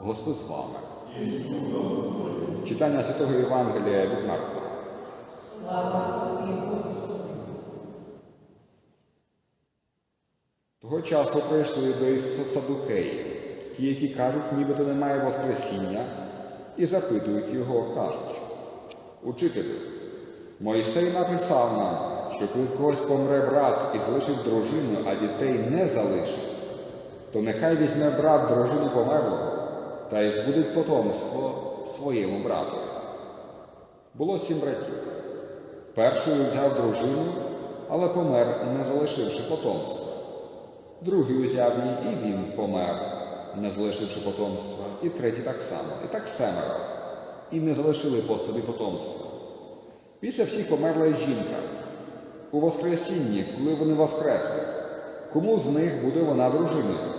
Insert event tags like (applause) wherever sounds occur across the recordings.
Господь з вами. Читання Святого Євангелія від Марка. Того часу прийшли до Ісуса Садукеї, ті, які кажуть, нібито немає Воскресіння, і запитують його, кажучи, Учителю, Мойсей написав нам, що коли в когось помре брат і залишить дружину, а дітей не залишить, то нехай візьме брат дружину померлого та й збудить потомство своєму брату. Було сім братів. Перший взяв дружину, але помер, не залишивши потомства. Другий узяв її, і він помер, не залишивши потомства, і третій так само, і так семеро, і не залишили по собі потомства. Після всіх померла й жінка. У Воскресінні, коли вони воскресли, кому з них буде вона дружиною?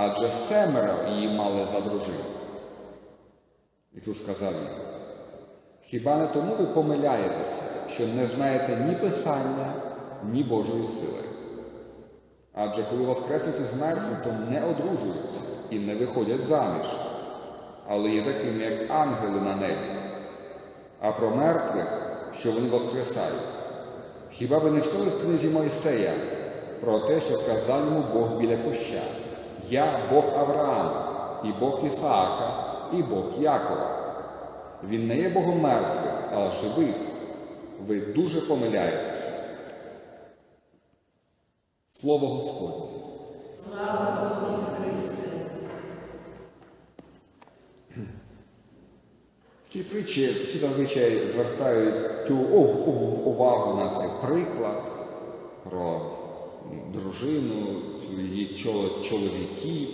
Адже семеро її мали за дружину. Ісус сказав їм, хіба не тому ви помиляєтеся, що не знаєте ні Писання, ні Божої сили? Адже коли воскреснуть із мертвих, то не одружуються і не виходять заміж, але є такими, як ангели на небі. А про мертвих, що вони воскресають. Хіба ви не читали в книзі Мойсея про те, що сказав йому Бог біля куща? Я Бог Авраама, і Бог Ісаака, і Бог Якова. Він не є Богом мертвих, а живих. Ви дуже помиляєтеся. Слово Господнє. В цій притчі всі зазвичай звертають увагу на цей приклад про дружину, її чоловіків,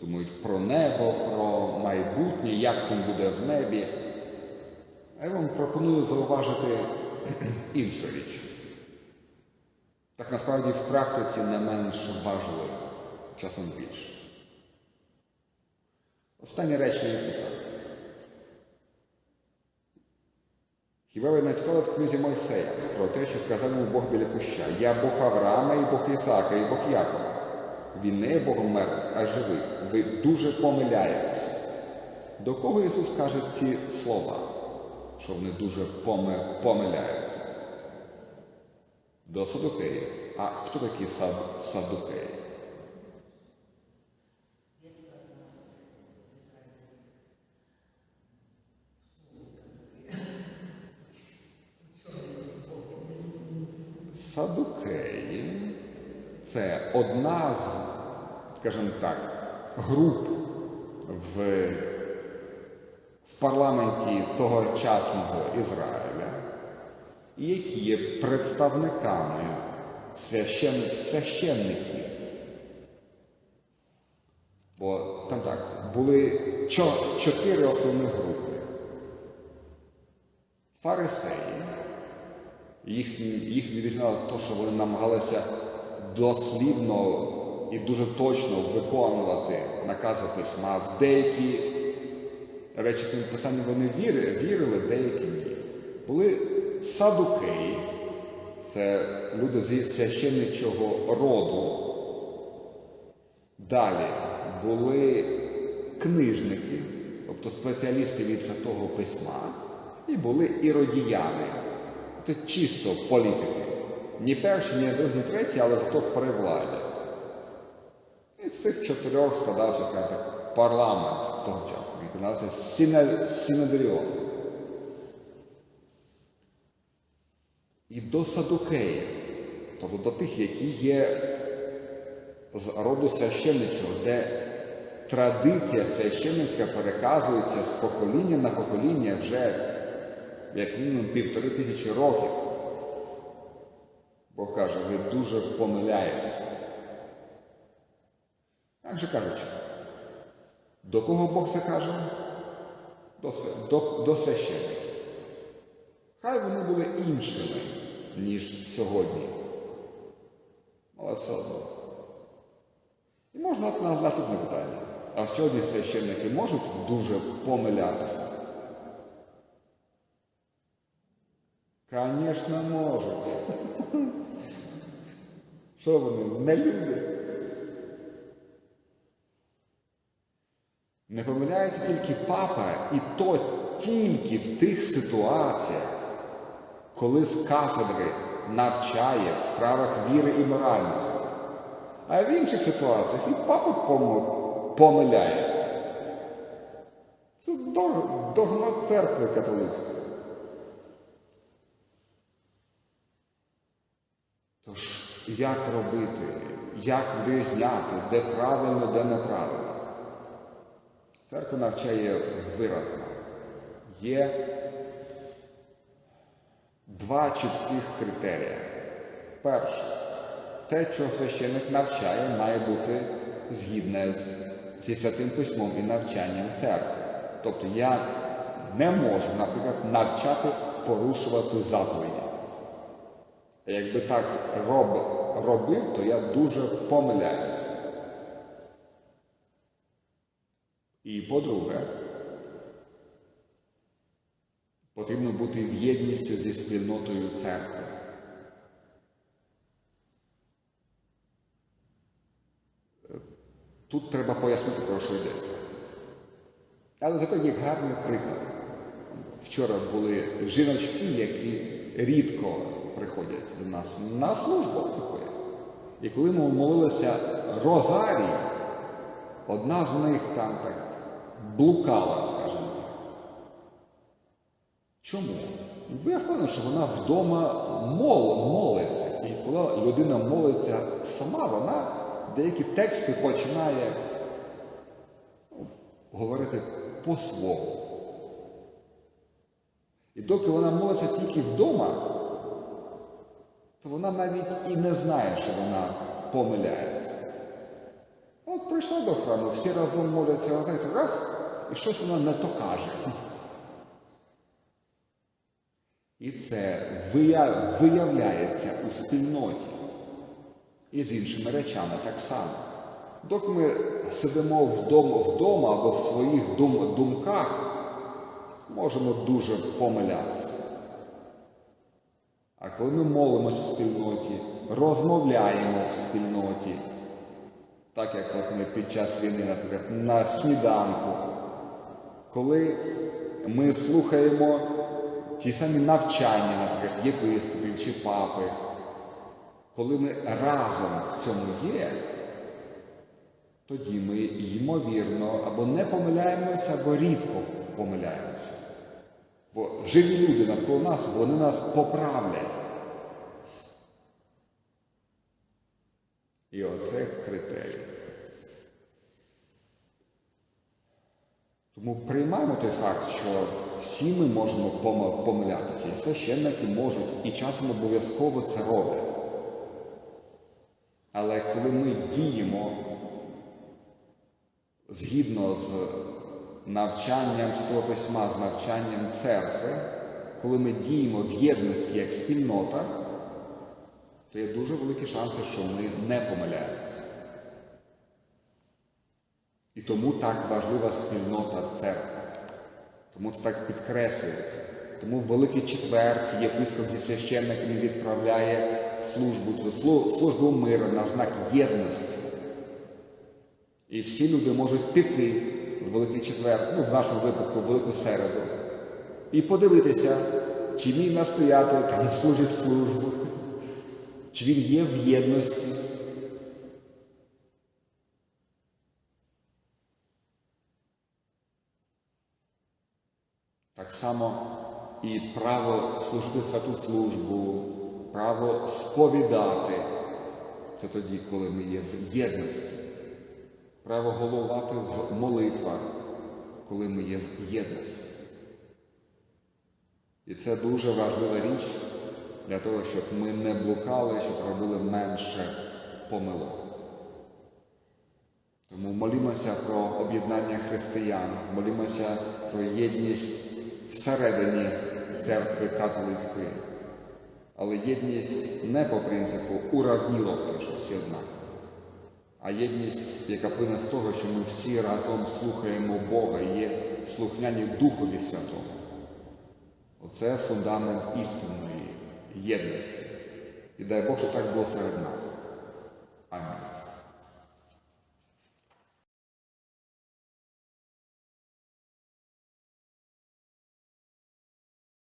думають про небо, про майбутнє, як там буде в небі. А я вам пропоную зауважити (clears throat) іншу річ. Так насправді в практиці не менш важливо, часом більше. Останнє речення Ісуса. Хіба ви не читали в книзі Мойсея про те, що сказав йому Бог біля куща? Я Бог Авраама, і Бог Ісаака, і Бог Якова. Він не є Богом мертвих, а живих. Ви дуже помиляєтеся. До кого Ісус каже ці слова, що вони дуже помиляються? До садукеїв. А хто такі сад? Садукеї це одна з, скажімо так, груп в, в парламенті тогочасного Ізраїля, які є представниками священ, священників. Бо там так, були чотири основні групи. Фарисеї, їх, їх відрізняло те, що вони намагалися дослівно і дуже точно виконувати накази письма. В деякі речі цим писанням вони вірили, вірили, деякі ні. Були садукеї, це люди зі священничого роду. Далі були книжники, тобто спеціалісти від святого письма, і були іродіяни. Це чисто політики. Ні перші, ні другі, ні треті, але зато при владі. І з цих чотирьох складався так, парламент того часу. Він називався Сіне- Синедріон. І до садукеїв, тобто до тих, які є з роду священничого, де традиція священницька переказується з покоління на покоління вже як мінімум півтори тисячі років. Бог каже, ви дуже помиляєтеся. Як же кажучи, до кого Бог це каже? До, до, до священників. Хай вони були іншими, ніж сьогодні. Але все одно. І можна на наступне питання. А сьогодні священники можуть дуже помилятися? Звісно, можуть. Що вони, не люди? Великий Папа і то тільки в тих ситуаціях, коли з кафедри навчає в справах віри і моральності. А в інших ситуаціях і папа помиляється. Це дог- догма церкви католицької. Як робити, як відрізняти, де правильно, де неправильно? Церква навчає виразно. Є два чітких критерії. Перше, те, що священник навчає, має бути згідне зі святим письмом і навчанням церкви. Тобто я не можу, наприклад, навчати порушувати заповіді. Якби так роб, робив, то я дуже помиляюся. І по-друге, потрібно бути в єдністю зі спільнотою церкви. Тут треба пояснити, про що йдеться. Але зато є гарний приклад. Вчора були жіночки, які рідко приходять до нас на службу приходять. І коли ми молилися Розарій, одна з них там так блукала, скажімо так. Чому? Бо я впевнений, що вона вдома мол, молиться. І коли людина молиться сама, вона деякі тексти починає ну, говорити по-своєму. І доки вона молиться тільки вдома, то вона навіть і не знає, що вона помиляється. От прийшла до храму, всі разом моляться, знаєте, раз, і щось вона не то каже. І це виявляється у спільноті. І з іншими речами так само. Доки ми сидимо вдома, вдома або в своїх дум, думках, можемо дуже помилятися. Коли ми молимося в спільноті, розмовляємо в спільноті, так як от ми під час війни, наприклад, на сніданку, коли ми слухаємо ті самі навчання, наприклад, єпископів чи папи, коли ми разом в цьому є, тоді ми ймовірно або не помиляємося, або рідко помиляємося. Бо живі люди навколо нас, вони нас поправлять. І оце критерій. Тому приймаємо той факт, що всі ми можемо помилятися, і священники можуть, і часом обов'язково це роблять. Але коли ми діємо згідно з навчанням Святого Письма, з навчанням церкви, коли ми діємо в єдності як спільнота, то є дуже великі шанси, що ми не помиляємося. І тому так важлива спільнота церкви. Тому це так підкреслюється. Тому в Великий Четвер єпископ зі священниками відправляє службу, цю службу миру на знак єдності. І всі люди можуть піти в Великий Четвер, ну в нашому випадку в Велику Середу, і подивитися, чи мій настоятель там служить службу, чи він є в єдності. Так само і право служити святу службу, право сповідати. Це тоді, коли ми є в єдності. Право головувати в молитвах, коли ми є в єдності. І це дуже важлива річ для того, щоб ми не блукали, щоб робили менше помилок. Тому молімося про об'єднання християн, молімося про єдність всередині церкви католицької. Але єдність не по принципу уравніловки, що всі однакові, а єдність, яка плине з того, що ми всі разом слухаємо Бога і є слухняні Духові Святому. Оце фундамент істинної єдності. І дай Бог, що так було серед нас. Амінь.